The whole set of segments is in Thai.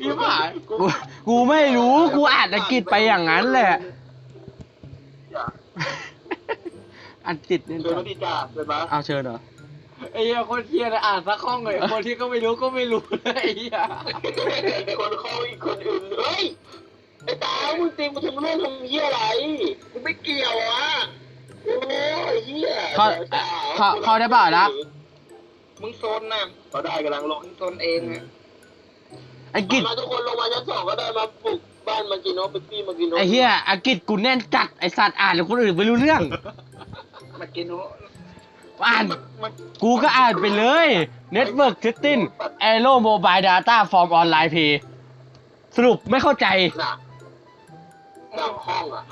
อีหมายกูกูไม่รู้กูอ่านอังกฤษไปอย่างนั้นแหละอังกฤษเนี่ยเชิญมาดีจ้าเชิญมาเอาเชิญเหรอไอ้เหี้ยคนเทียเลยอ่านสักห้องเลยคนที่ก็ไม่รู้ก็ไม่รู้เลยไอ้เหี้ยคนเข้าอีกคนอื่นเฮ้ยไอ้ตามึงตีกูทำเรื่องทำเหี้ยอะไรกูไม่เกี่ยวอะโอ้ยเหี้ยเขาเขาเขาได้เปล่านะมึงโซนนะเขาได้กำลังลงตนเองอะ อังกฤษ มาทุกคนลงมาชั้นสองก็ได้มาปลุกบ้านมากินโนปิตี้มากินโนไอ้เหี้ยอังกฤษกูแน่นจัดไอสัตว์อ่านแล้วคนอื่นไม่รู้เรื่อง มากินโนอ่าน มันกูก็อ่านไปเลย Network Setting Aero Mobile Data From Online Pay สรุปไม่เข้าใจ หนักหนักห้องอะ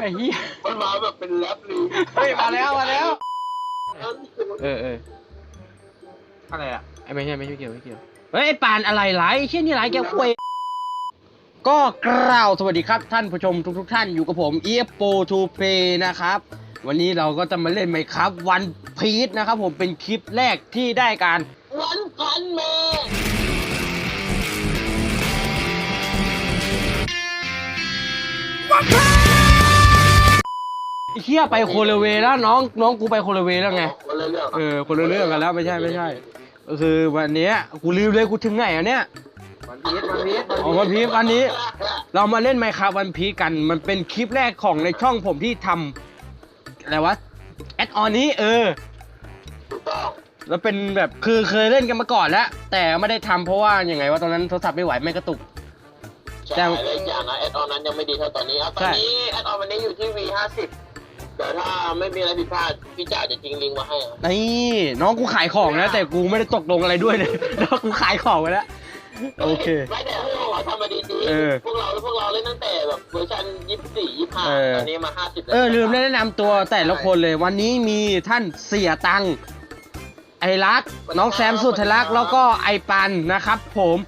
ไอ้เหี้ย มันมาแบบเป็นแรปเลยเฮ้ยมาแล้วมาแล้ว เออเอออะไรอะ ไอ้ไม่ใช่ไม่ใช่เกี่ยวไม่เกี่ยวเฮ้ยไอ้ปานอะไรไรเช่นนี่ไรแกคุยก็กล่าวสวัสดีครับท่านผู้ชมทุกทท่านอยู่กับผม e f 4 to play นะครับ วันนี้เราก็จะมาเล่นไหมครับ วันพีชนะครับผมเป็นคลิปแรกที่ได้การวันพันแม่ไอ้เฮียไปโคลเวแล้วน้องน้องกูไปโคลเวแล้วไง คนละเรื่องเออคนละเรื่องกันแล้วไม่ใช่ไม่ใช่ ก็คือวันเนี้ยกูลืมเลยกูถึงไหนอะเนี่ยวันพีชวันพีชอ๋อวันพีชวันนี้ เรามาเล่นไมค์ครับวันพีชกัน มันเป็นคลิปแรกของในช่องผมที่ทำอะไรวะแอดออนนี้เออถูกต้องแล้วเป็นแบบคือเคยเล่นกันมาก่อนแล้ว แต่ไม่ได้ทำเพราะว่ายังไงว่าตอนนั้นโทรศัพท์ไม่ไหวไม่กระตุก ใช่แล้วอีกอย่างนะแอดออนนั้นยังไม่ดีเท่าตอนนี้เอาตอนนี้แอดออนวันนี้อยู่ที่ V ห้าสิบ แต่ถ้าไม่มีอะไรผิดพลาดพี่จ่าจะจริงลิงก์มาให้ครับนี่น้องกูขายของนะ แต่กูไม่ได้ตกลงอะไรด้วยเลยน้องกูขายของไปแล้วโอเค ไม่แต่พวกเราทำมาดีเออ ๆพวกเราพวกเราเล่นตั้งแต่แบบเวอร์ชันยี่สิบสี่ยี่สิบห้าเออตอนนี้มาห้าสิบเออลืมแนะนำตัวแต่ละคนเลยวันนี้มีท่านเสียตังค์ไอรักน้องแซมสุดทลักษ์แล้วก็ไอปันนะครับผม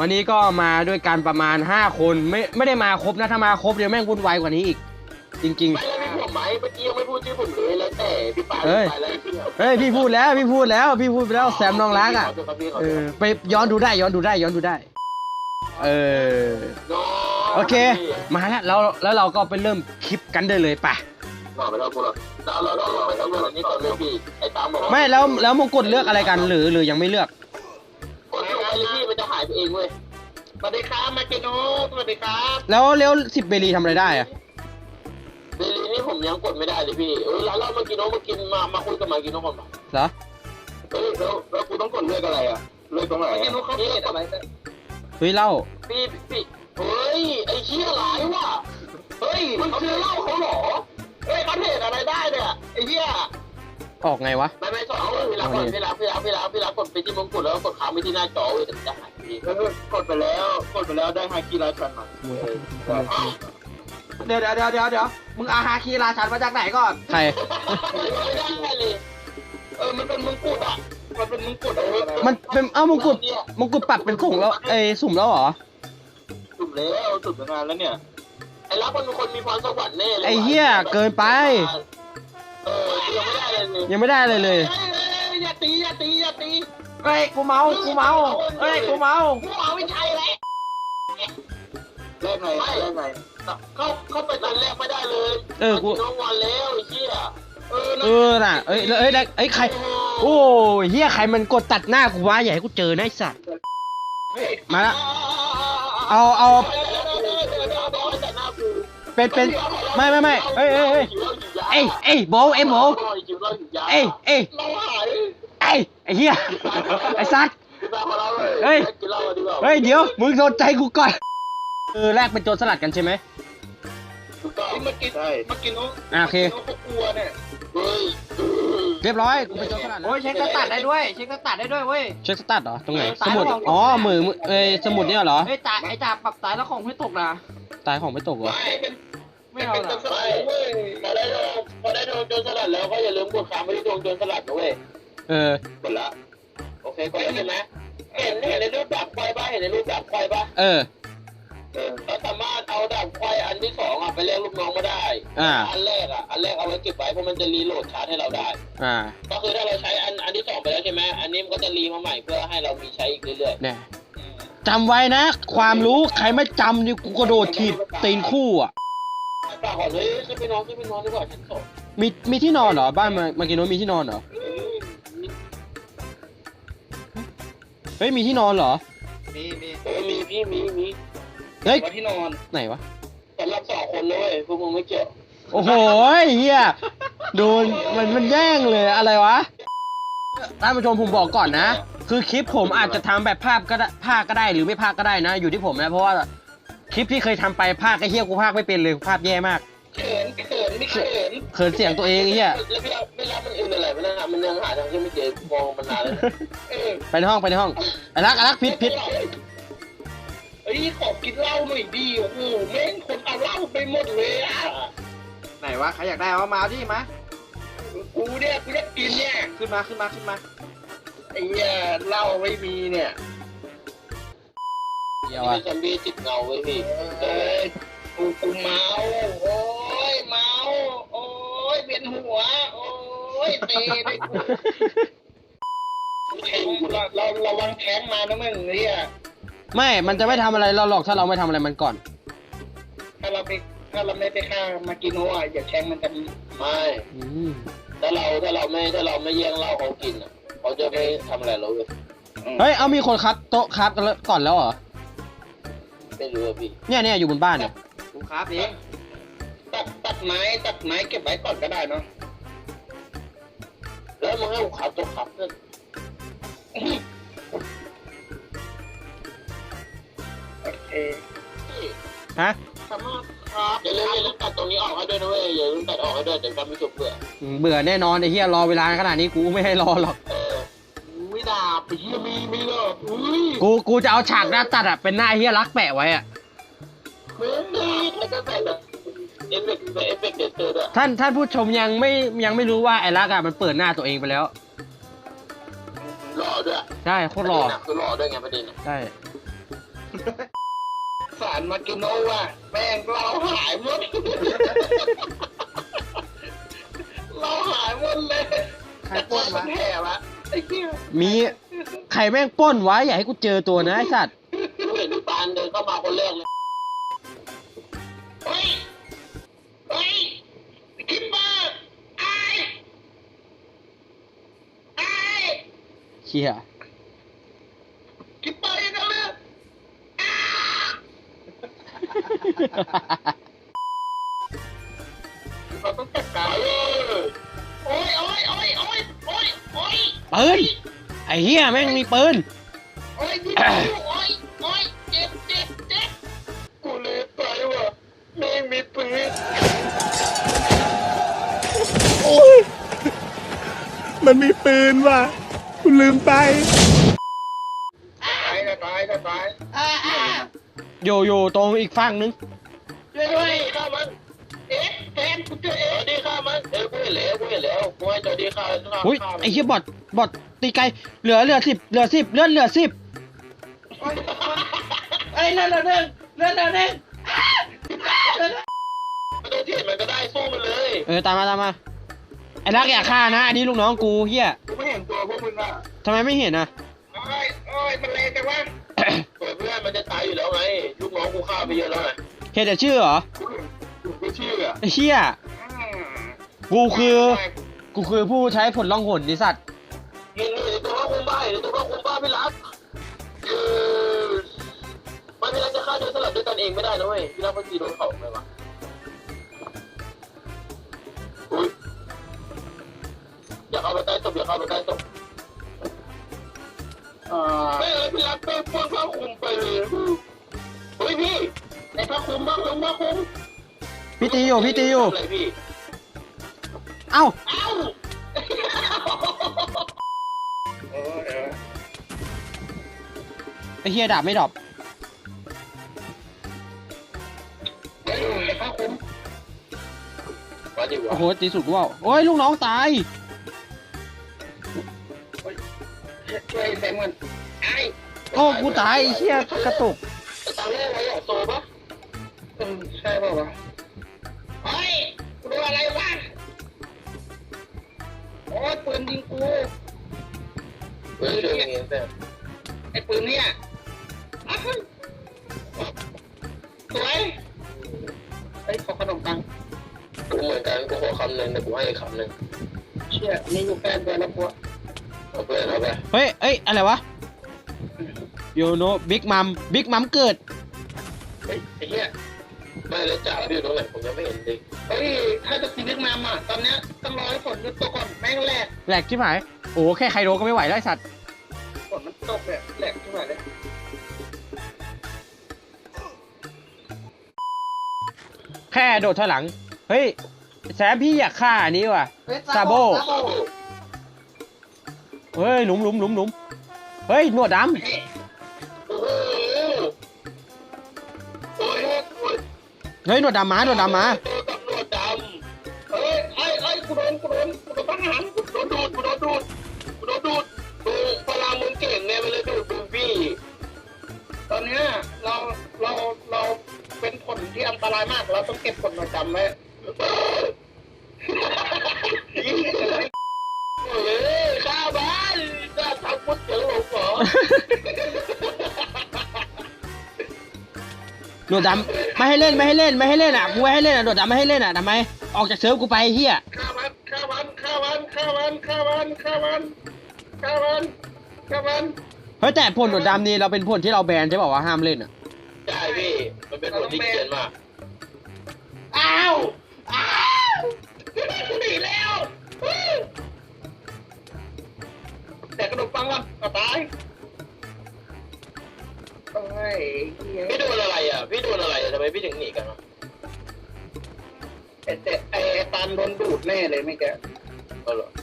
วันนี้ก็มาด้วยกันประมาณ 5 คนไม่ไม่ได้มาครบนะถ้ามาครบเดี๋ยวแม่งวุ่นวายกว่านี้อีก จริง ไม่แล้วพี่ผมไหมเมื่อกี้ยังไม่พูดชื่อผมเลยแล้วแต่พี่ปาเอ้ย ไปแล้วพี่ๆเฮ้ยพี่พูดแล้วพี่พูดแล้ว พี่พูดไปแล้วแซมน้องรักอะขโทษครับพี่ขอเอโทอษไปย้อนดูได้ย้อนดูได้ย้อนดูได้ เออโน้ตโอเคมาแล้วแล้วแล้วเราก็ไปเริ่มคลิปกันได้เลยป่ะมาไปแล้วกูเราเราเราเราไปทำเรื่องนี้ก่อนเลยพี่ไอ้ตามบอกว่าไม่แล้วแล้วมงกุฎเลือกอะไรกันหรือหรือยังไม่เลือก กดลงไปเลยพี่มันจะหายไปเองเว้ยสวัสดีครับมาเกโนสวัสดีครับแล้วแล้วสิบเบรีทำอะไรได้อะ เดลีนี่ผมยังกดไม่ได้เลยพี่เออแล้วเรามากินโนมากินมามาคุยกับมากินโนก่อนมาเหรอเฮ้ยแล้วแล้วกูต้องกดเลือกอะไรอะเลือกตรงไหนมากินโนเขาเพศอะไรเฮ้ยเล่าพี่พี่เฮ้ยไอ้เชี่ยหลายว่ะเฮ้ยมันคือเหล้าเขาเหรอเฮ้ยเขาเทรดอะไรได้เนี่ยไอ้เหี้ยออกไงวะไม่ไม่สอนเวลากดเวลาเวลาเวลาเวลากดไปที่มงกุฎแล้วก็กดค้างไปที่หน้าจอเว้ยถึงจะหายพี่กดไปแล้วกดไปแล้วได้ฮากิไลฟ์ชันมา เดี๋ยวเดี๋ยวเดี๋ยวเดี๋ยวเดี๋ยวมึงอาฮาคีราชันมาจากไหนก่อนใคร ไม่ได้เลย เออ มันเป็นมงกุฎอะ มันเป็นมงกุฎอะมันเป็นเอ้ามงกุฎมงกุฎปรับเป็นสุ่มแล้วเอ้ยสุ่มแล้วเหรอ สุดแล้วสุดงานแล้วเนี่ย ไอ้รับมันเป็นคนมีพรสวรรค์แน่เลยไอ้เหี้ยเกินไป เออยังไม่ได้เลยเลยยังไม่ได้เลยเลยอย่าตีอย่าตีอย่าตี เฮ้ยกูเมา กูเมาเฮ้ยกูเมากูเล่นไงเล่นไงเข้าเข้าไปตอนแรกไม่ได้เลยเออกู น้องวันแล้วไอ้เหี้ยเออเออน่ะเอ้ยเอ้ยได้เอ้ยใคร โอ้ยเฮียใครมันกดตัดหน้ากูวะอย่าให้กูเจอนะไอ้สัตว์ มาละ เอาเอาเป็นเป็นไม่ไม่ไม่เอ้ยเอ้ยเอ้ยเอ้ยเอ้ยโบเอ้ยโบเอ้ยเอ้ยเราหายเอ้ยไอ้เฮียไอ้สัตว์ เฮ้เฮ้ยยกินเหล้ากันดีกว่าเฮ้ยเดี๋ยวมึงโดนใจกูก่อน เออแรกเป็นโจรสลัดกันใช่ไหมถูกต้องมากินมากินนกอะโอเคนกก็กลัวเนี่ยเฮ้ยเรียบร้อยกูเป็นโจรสลัดแล้วโอ้ยเช็คสตัดได้ด้วย เช็คสตัดได้ด้วยเว้ย เช็คสตาร์ทเหรอตรงไหนซ้าสยมุดระวังอ๋อมือมือเอ้ยสมุดเนี่ยเหรอเฮ้ยจ่าไอ้จ่าปรับสายแล้วของไม่ตกนะ ตายของไม่ตกเหรอไม่เป็นไม่เอาเป็นหรโจอรสลัดเว้ยพอได้โดนพอได้โดนโจรสลัดแล้วก็อย่าลืมกดค้างไปที่ดวงโจรสลัดนะเว้ยเออกดละโอเคกดแล้วใช่ไหมเห็นเห็นในรูปแบบควายป่ะเห็นในรูปแบบควายป่ะเออ เออเราสามารถเอาดดาบควายอันที่สองอะไปเรียกลูกน้องมาได้อ่า อันแรกอะอันแรกเอาไว้เก็บไว้เพราะมันจะรีโหลดชาร์จให้เราได้ อ่าก็คือถ้าเราใช้อันอันที่สองไปแล้วใช่ไหมอันนี้มันก็จะรีมาใหม่เพื่อให้เรามีใช้อีกเรื่อยเนี่ยจำไว้นะ ความรู้ใครไม่จำนี่กูกระโดดถีบตีนคู่อะๆฝากก่อนเลยขึ้นไปนอนขึ้นไปนอนดีกว่าชั้นสองมีมีที่นอนเหรอ บ้านมามากินโนมีที่นอนเหรอเฮ้ยมีที่นอนเหรอ มีมีเออมีพี่มีมี เฮ้ย ว่าที่นอนไหนวะ สำหรับสองคนเลยพวกมึงไม่เกี่ยวโอ้โหเฮียโดนมันมันแย่งเลยอะไรวะท่านผู้ชมผมบอกก่อนนะ คือคลิปผมอาจจะทำแบบภาพก็ได้ภาคก็ได้หรือไม่ภาคก็ได้นะ อยู่ที่ผมนะเพราะว่าคลิปที่เคยทำไปภาคไอ้เฮียกูภาคไม่เป็นเลยภาพแย่มากเขินเขินไม่เขินเขินเสียงตัวเองไอ้เฮียแล้วพี่รับไม่รับมันอื่นอะไรมันนั่งมันยังหาทางที่ไม่เจอมองมันนานแล้วเออไปในห้องไปในห้องไอ้รักไอ้รักพิษพิษ เฮ้ยขอกินเหล้าหน่อยดีโอ้โหแม่งคนเอาเหล้าไปหมดเลยอะไหนวะใครอยากได้เอามาดิมา กูเนี่ยกูจะกินเนี่ยขึ้นมาขึ้นมาขึ้นมาไอ้เนี่ยเหล้าไม่มีเนี่ยเดี๋ยวนี่อะเป็นซอมบี้ติดเงาเว้ยพี่เอ้ยกูกูเมาโอ้ยเมาโอ้ยเวียนหัวโอ้ยเตะเลยกูแทงเราเราระวังแทงมานะมึงเนี่ย ไม่ มันจะไม่ทำอะไรเราหรอกถ้าเราไม่ทำอะไรมันก่อน ถ้าเราไปถ้าเราไม่ไปฆ่ามากินโอะอย่าแทงมันจะไม่อืมถ้าเราถ้าเราไม่ถ้าเราไม่แย่งเหล้าเขากินอะเขาจะไม่ทำอะไรเราเลยเฮ้ย เอามีคนครับโต๊ะครับกันแล้วก่อนแล้วเหรอ ไม่รู้อะพี่เนี่ยเนี่ยอยู่บนบ้านเนี่ย กูครับเองตัดตัดไม้ตัดไม้เก็บไว้ก่อนก็ได้เนาะแล้วมึงให้กูขับตัวขับเนี่ย ฮะสามารถครับอย่าลืมอย่าลืมตัดตรงนี้ออกให้ด้วยนะเว้ยอย่าลืมตัดออกให้ด้วยเดี๋ยวการไม่จบเบื่ออืมเบื่อแน่นอนไอ้เฮียรอเวลาขนาดนี้กูไม่ให้รอหรอกเออไม่ดาบไปเฮียมีมีเหรออุ้ยกูกูจะเอาฉากหน้าตัดอะเป็นหน้าเฮียรักแปะไว้อะเหมือนดีแล้วก็ใส่แบบเอฟเฟกต์เอฟเฟกต์เดเตอร์ด้วยท่านท่านผู้ชมยังไม่ยังไม่รู้ว่าไอ้รักอะมันเปิดหน้าตัวเองไปแล้วหล่อด้วยใช่โคตรหล่อประเด็นน่ะคือหล่อด้วยไงประเด็นน่ะใช่ สารมากิโนว่ะแม่งเราหายหมด เราหายหมดเลยใครปล้นวะแห่ละไอ้เหี้ยมีใครแม่งปล้นไว้อย่าให้กูเจอตัวนะไอ้สัตว์กูเห็นปานเดินเข้ามาคนแรกเลยเฮ้ยเฮ้ยคิปเปอร์ไอ้ไอ้เชี่ย คิปเปอร์ยังไงเลย เราต้องจัดการเลยโอ้ยโอ้ยโอ้ยโอ้ยโอ้ยโอ้ยปืนไอ้เฮียแม่งมีปืนโอ้ยพี่โอ้ยโอ้ยเจ็บเจ็บเจ็บกูเลยไปว่ะแม่งมีปืนโอ้ยมันมีปืนว่ะคุณลืมไป ตายจะตายจะตาย อยู่อยู่ตรงอีกฝั่งนึงช่วยด้วยข้ามันเอ๊ะแฟนกูเจอเอ๊ะดีข้ามันเอ๊ะกูเห็นแล้วกูเห็นแล้วกูให้จอดีข้าข้าอุ้ยข้ามันไอ้เฮียบอดบอดตีไกลเหลือเหลือสิบเหลือสิบเลือดเหลือสิบเอ้ยเลื่อนเลื่อนเลื่อนเลื่อนเลื่อนเลื่อนไม่ต้องเทียนมันก็ได้สู้มันเลยเออตามมาตามมาไอ้รักอย่าฆ่านะอันนี้ลูกน้องกูเฮียกูไม่เห็นตัวพวกมึงอะทำไมไม่เห็นอะโอ้ยโอ้ยมันเลวจังวะ เปิดเพื่อนมันจะตายอยู่แล้วไงลูกน้องกูฆ่าไปเยอะแล้วไงเห็นแต่ชื่อเหรอกูไม่เชื่อไอ้เฮียกูคือ กูคือผู้ใช้ผลล่องหนดิสัตว์นี่นี่ตัวว่าคุมบ้าเดี๋ยวตัวว่าคุมบ้าพี่รักเออมันพี่รักจะฆ่าโดยสลับด้วยกันเองไม่ได้นะเว้ยพี่รักมันตีโดนเขาไหมวะอุ้ยอย่าเข้าไปใต้ศพอย่าเข้าไปใต้ศพอ่า ไม่เลยพี่รักไปพ่นผ้าคลุมไปเลยเฮ้ยพี่ไอ้ผ้าคลุมผ้าคลุมผ้าคลุมพี่ตีอยู่พี่ตีอยู่อะไรพี่เอ้าเอ้าเออเออไอ้เฮียดาบไม่ดรอปเดี๋ยวอยู่ไอ้ผ้าคลุมมาดิวะโอ้โหตีสุดว่าวโอ้ยลูกน้องตาย อ้กูตายไอ้เฮียกระตุกไอ้ตังค์แรกไว้อะโซปะเออวะเฮ้ยกูโดนอะไรวะโอ้ยปืนยิงกูปืนเนี่ยไอ้ปืนเนี่ยอ้าวสวยไอ้ขอขนมปังกูเหมือนกันกูขอคำหนึ่งแต่กูให้อีกคำหนึ่งเชี่ยนี่อยู่แฟนตัวแล้วพวกเอาเพื่อนเอาไปเฮ้ยเอ้ยอะไรวะ ยโนบิ๊กมัมบิ๊กมัมเกิดเฮ้ยไอ้เหี้ยไม่แล้วจ่าอยู่ตรงไหนผมยังไม่เห็นเลยเฮ้ยถ้าจะกินเล็กน้ำอะตอนเนี้ยต้องรอให้ฝนหยุดตกก่อนแม่งแหลกแหลกชิบหายโอ้แค่ไคโดก็ไม่ไหวแล้วไอ้สัตว์ฝนมันตกเนี่ยแหลกขึ้นมาเลยแค่โดดถอยหลัง เฮ้ยแซมพี่อยากฆ่าอันนี้ว่ะ เฮ้ยซาโบซาโบเฮ้ยหลุมหลุมหลุมหลุมเฮ้ยหนวดดโเฮ้ยหนวดดำมาหนวดดำมาตัวกับหนวดดำเฮ้ยไอ้ไอ้กูโดนกูโดนกูโดนทหารำกูโดนดูดกูโดนดูดกูโดนดูดดูพลังมึงเก่งไงมันเลยดูดดูพี่ตอนเนี้ยเราเราเราเป็นผลที่อันตรายมากเราต้องเก็บผลมาจำไว้เฮ้ยข้าบ้านจะทำมุดเสือหลวงเหรอหนวดดำ ไม่ให้เล่นไม่ให้เล่นไม่ให้เล่นอะกูไม่ให้เล่นอะหนวดดำไม่ให้เล่นอะทำไม ออกจากเซิร์ฟกูไปไอ้เฮียฆ่ามันฆ่ามันฆ่ามันฆ่ามันฆ่ามันฆ่ามันฆ่ามันฆ่ามันเฮ้ยแต่ผลหนวดดำนี่เราเป็นผลที่เราแบนใช่ป่าวว่าห้ามเล่นอะ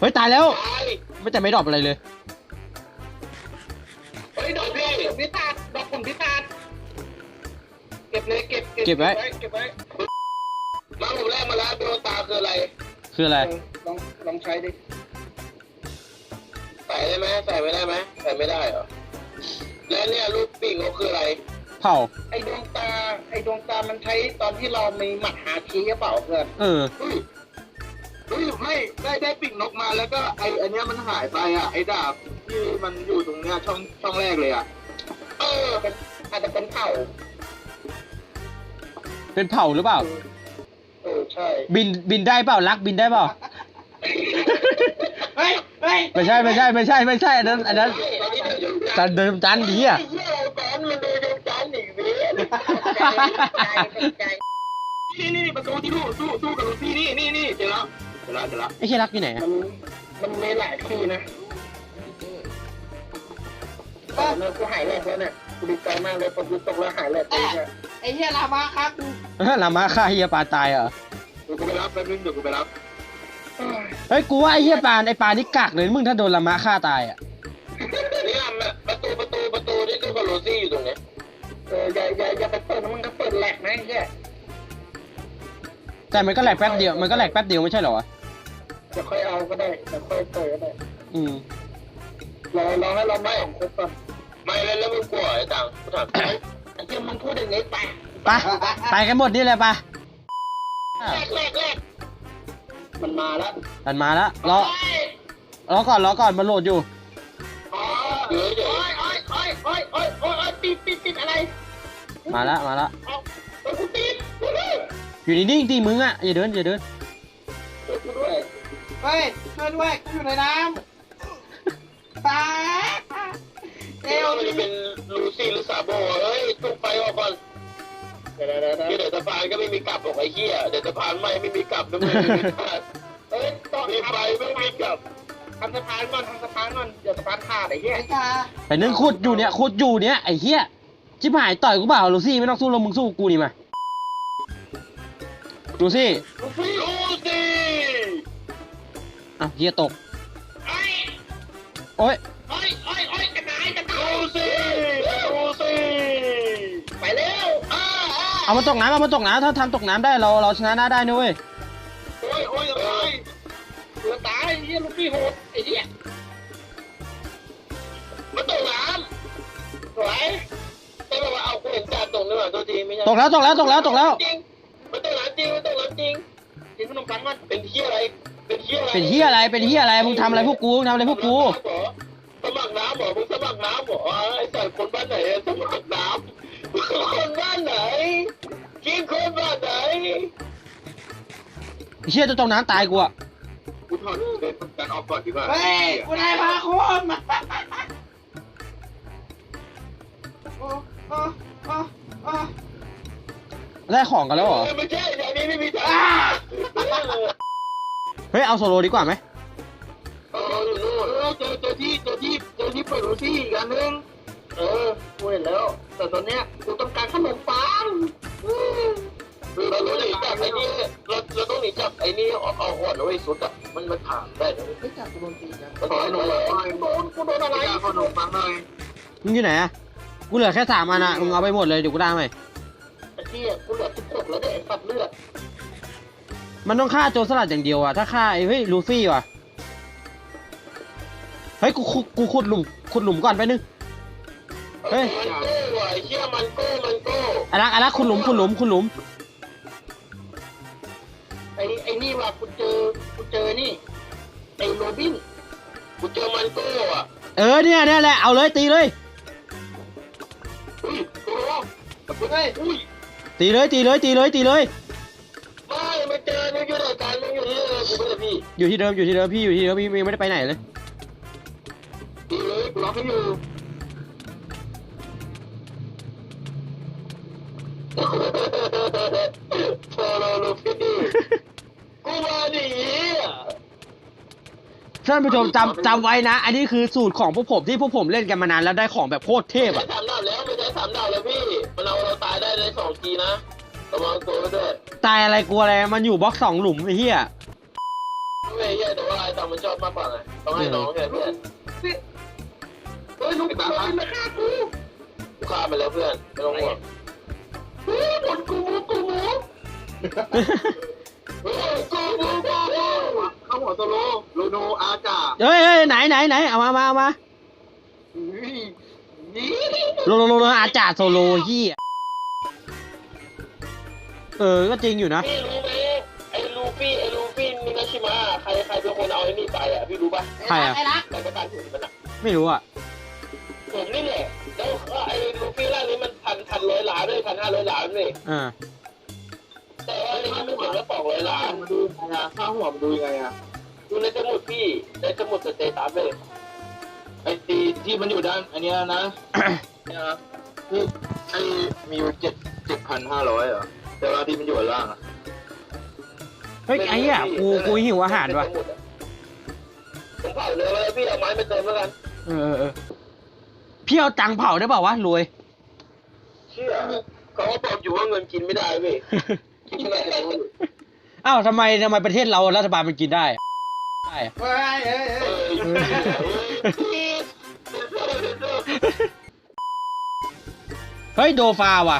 ฮ้ยตายแล้ว ตายไม่แต่ไม่ดรอปอะไรเลย เฮ้ยโดนพี่ผลพิศาจดอกผลพิศาจเก็บเลยเก็บเก็บไว้ เก็บไว้มาผมแรกมาแล้วโดนตาคืออะไรคืออะไร ลองลองใช้ดิใส่ได้ไหมใส่ไม่ได้ไหมใส่ไม่ได้เหรอแล้วเนี่ยรูปปีกเขาคืออะไร เผาไอ้ดวงตาไอ้ดวงตามันใช้ตอนที่เรามีหมัดหาคีหรือเปล่าเพื่อนเออ เฮ้ยเฮ้ย ไม่ได้ได้ปีกนกมาแล้วก็ไออันเนี้ยมันหายไปอะ ไอดาบที่มันอยู่ตรงเนี้ยช่องช่องแรกเลยอะ เออเป็นอาจจะเป็นเผ่าเป็นเผาหรือเปล่า เออใช่ บินบินได้เปล่ารักบินได้เปล่า เฮ้ยเฮ้ยไม่ใช่ไม่ใช่ไม่ใช่ไม่ใช่อันนั้นอันนั้นจันเดิมจันดีอะ ไอ้เหี้ยแฟนมันดูดวงจันทร์อีกเว้ยใจนี่นี่ประตูที่สู้สู้สู้กับลูฟี่นี่นี่นี่เจอแล้ว เจอแล้วเจอแล้วไอ้เฮียรักอยู่ไหนอะมันมันมีหลายที่นะเออเนี่ยกูหายแรกแล้วเนี่ยกูดีใจมากเลยพอกูตกแล้วหายแรกเลยเนี่ยไอ้เหี้ยลามาครับกูเออลามาฆ่าเฮียปลาตายเหรอเดี๋ยวกูไปรับแป๊บนึงเดี๋ยวกูไปรับเอ้ยเฮ้ยกูว่าไอ้เฮียปลาไอ้ปลานี่กักเลยมึงถ้าโดนลามาฆ่าตายอะเนี่ยประตูประตูประตูที่สู้กับลูซี่อยู่ตรงเนี้ยเอออย่าอย่าอย่าไปเปิดนะมึงก็เปิดแหลกนะไอ้เหี้ยแต่มันก็แหลกแป๊บเดียวมันก็แหลกแป๊บเดียวไม่ใช่เหรอวะ จะค่อยเอาก็ได้จะค่อยเปิดก็ได้อืมรอรอให้เราไม่ของครบก่อนไม่แล้วแล้วมึงกลัวไอ้ตังกูถามไอ้เหี้ยมันพูดอย่างนี้ไปไปไปกันหมดนี่เลยปะแรกแรกแรกมันมาแล้วมันมาแล้วรอรอก่อนรอก่อนมันโหลดอยู่อ๋อเดี๋ยวเดี๋ยวโอ้ยโอ้ยโอ้ยโอ้ยโอ้ยโอ้ยโอ้ยติดติดติดอะไรมาแล้วมาแล้วเอาเอากูติดกูด้วยอยู่นิ่งๆตีมึงอะอย่าเดินอย่าเดินกูด้วย เฮ้ยช่วยด้วยกูอยู่ในน้ำตายเอเดี๋ยววมันจะเป็นลูซี่หรือซาโบเฮ้ยทุกไฟออกก่อนเดี๋ยวเดี๋ยวเดี๋ยวที่เดี๋ยวเดี๋ยวสะพานก็ไม่มีกลับหรอกไอ้เหี้ยเดี๋ยวสะพานไม่ไม่มีกลับนะมึงเฮ้ยต้องมีไฟไม่มีกลับทำสะพานก่อนทำสะพานก่อนเดี๋ยวสะพานขาดไอ้เหี้ยไอ้กาแต่นึงขุดอยู่เนี่ยขุดอยู่เนี่ยไอ้เฮียชิบหายต่อยกูเปล่าลูซี่ไม่ต้องสู้ลงมึงสู้กูนี่มาลูซี่ลูซี่ อะเฮียตก ไอ้โอ๊ยโอ้ยโอ้ยโอ้ยกระต่ายกระต่ายลูซี่ลูซี่ไปเร็วอ้าอ้าเอามาตกน้ำเอามาตกน้ำถ้าทำตกน้ำได้เราเราชนะหน้าได้นะเว้ย โอ้ยโอ้ยกระต่ายกระต่ายไอ้เหี้ยลูกพี่โหดไอ้เหี้ยมาตกน้สวยำไม่บอกว่าเอากูเห็นจ่าตกนี่หว่าตัวทีไม่ใช่ตกแล้วตกแล้วตกแล้วตกแล้ว จริงมาตกนมปังมันเป็นเที่ยอะไรเป็นเที่ยอะไร เป็นเฮียอะไร เป็นเฮียอะไร มึงทำอะไรพวกกูมึงทำอะไรพวกกู สมัครน้ำเหรอมึงสมัครน้ำเหรอไอ้ใส่คนบ้านไหนสมัครน้ำคนบ้านไหนกินคนบ้านไหนเฮียจะจมน้ำตายกูอะกูถอดเดินทำการออกก่อนดีกว่าเฮ้ยกูได้พาคมโอ้โอ้โอ้โอ้ได้ของกันแล้วเหรอ ไม่ใช่อย่างนี้ไม่มีทางอ้าเฮ้ยเอาโซโลดีกว่าไหมเอออยู่นู่นเออเจอเจอที่เจอที่เจอที่เปิดรูซี่อีกอันนึงเออกูเห็นแล้ว แต่ตอนเนี้ยกูต้องการขนมปังเราต้องหนีจากไอ้นี่เราเราต้องหนีจากไอ้นี่เอาเอาอ่อนเอาไว้สุดอะมันมันผ่านได้นะไม่จับกูโดนตีนะมันผ่านได้เลยโดนกูโดนอะไรอยากขนมปังหน่อยมึงอยู่ไหนอะกูเหลือแค่สามอันอะมึงเอาไปหมดเลยเดี๋ยวกูได้ไหม มันต้องฆ่าโจรสลัดอย่างเดียวอะถ้าฆ่าไอ้เฮ้ยลูฟี่ว่ะเฮ้ยกูขุดกูขุดหลุมขุดหลุมก่อนไปนึงเฮ้ยมันโก้ว่ะไอ้เชี่ยมันโก้มันโก้อารักอารักขุดหลุมขุดหลุมขุดหลุมไอ้ไอ้นี่ว่ะกูเจอกูเจอนี่ไอ้โรบินกูเจอมันโก้อะเออเนี่ยเนี่ยแหละเอาเลยตีเลยอุ้ยโก้เฮ้ยอุ้ยตีเลยตีเลยตีเลยตีเลย อยู่ที่เดิมอยู่ที่เดิมพี่อยู่ที่เดิมพี่ยังไม่ได้ไปไหนเลยดีเลยกูรอให้อยู่โซโลลูฟี่กูมาดิอะท่านผู้ชมจำจำไว้นะ อันนี้คือสูตรของพวกผมที่พวกผมเล่นกันมานานแล้วได้ของแบบโคตรเทพไม่อะใช่สามดาวแล้วไม่ใช่สามดาวแล้วพี่ มันเอาเราตายได้ในสองทีนะระวังตัวไว้ด้วย ตายอะไรกลัวอะไร มันอยู่บล็อกสองหลุมไอ้เหี้ย ชอบมากกว่าไงต้องให้น้องแทนเพื่อนเฮ้ยลูกตามาฆ่ากูกูฆ่าไปแล้วเพื่อนไม่ต้องห่วงเฮ้ยหมดกูมูกูมูเฮ้ยกูมูกูมูเข้าหัวโซโลโลโนอาจาเฮ้ยเฮ้ยไหนไหนไหนเอามามาเอามานี่โลโลโลโลอาจ่าโซโลเหี้ยเออ ก็จริงอยู่นะพี่รู้ไหมไครใครเป็นคนเอาไอ้นี่ไปอะพี่รู้ป่ะใครอะไอ้รักใครประกันถึงมันอะไม่รู้อะ ผมนี่แหละแล้วไอ้ลูฟี่ร่างนี้มันพันพันร้อยล้านด้วยพันห้าร้อยล้านเลยอ่า แต่ว่าในนี้มันเขียนว่าสองร้อยล้านมาดูไงอะข้าวหัวมาดูยังไงอะดูในสมุดพี่ในสมุดสเตตัสเลยไอตีที่มันอยู่ด้านอันเนี้ยนะนะคือไอมีอยู่เจ็ดเจ็ดพันห้าร้อยเหรอแต่ว่าที่มันอยู่ข้างล่างอะ เฮ้ยไอ้เหี้ยกูกูหิวอาหารว่ะผมเผาเลยแล้วพี่เอาไม้มาเติมแล้วกันเออเออเออพี่เอาตังค์เผาได้เปล่าวะรวย เชื่อเขาก็บอกอยู่ว่าเงินกินไม่ได้เว้ยกินไม่ได้เลยอ้าวทำไมทำไมประเทศเรารัฐบาลมันกินได้ได้อะ เฮ้ยเฮ้ยเฮ้ยอเฮ้ยโดฟาว่ะ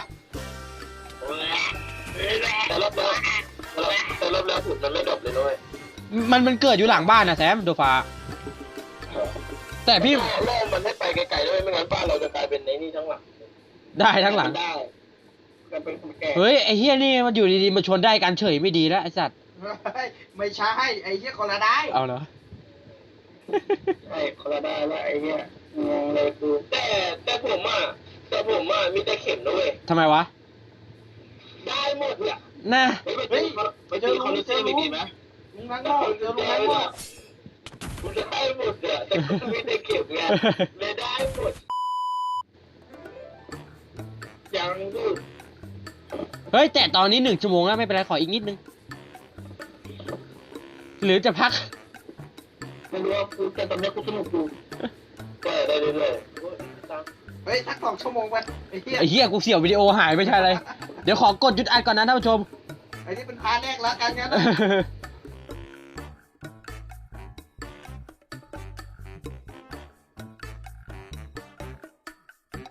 แต่รอบแล้วแต่รอบแล้วผุดมันไม่ดรอปเลยด้วยมันมันเกิดอยู่หลังบ้านนะแซมโดฟา แต่พี่ล่อมันให้ไปไกลๆด้วยไม่งั้นบ้านเราจะกลายเป็นในนี่ทั้งหลังได้ทั้งหลังได้จะเป็นคนแก่เฮ้ยไอ้เฮียนี่มันอยู่ดีๆมาชนได้กันเฉยไม่ดีแล้วไอ้สัตว์เฮ้ยไม่ใช่ไอ้เหี้ยคนละได้เอาเหรอไอ้คนละได้แล้วไอ้เนี้ยงงเลยคือแต่แต่ผมอะแต่ผมอะมีแต่เข็มนะเว้ยทำไมวะได้หมดเนี่ยน่าเฮ้ยไปตีไปตีคอนดิซี่ไม่ดีไหมลุงนักโง่เจอลุงนักโง่มันได้หม ดเนี่ยแต่ก็มีแต่เข็มไงเลยได้หมดยังดูเฮ้ย แต่ตอนนี้หนึ่งชั่วโมงแล้วไม่เป็นไรขออีกนิดนึง หรือจะพัก ไม่รู้ว่าคือแต่ตอนนี้กูสนุกดูแต่ได้เรื่อยๆเฮ้ยสักสองชั่วโมงไปไอ้เหี้ยไอ้เหี้ยกูเสี่ยววิดีโอหายไม่ใช่อะไร เดี๋ยวขอกดหยุดอัดก่อนนะท่านผู้ชม ไอ้นี่เป็นพาร์ทแรกแล้วกันงั้น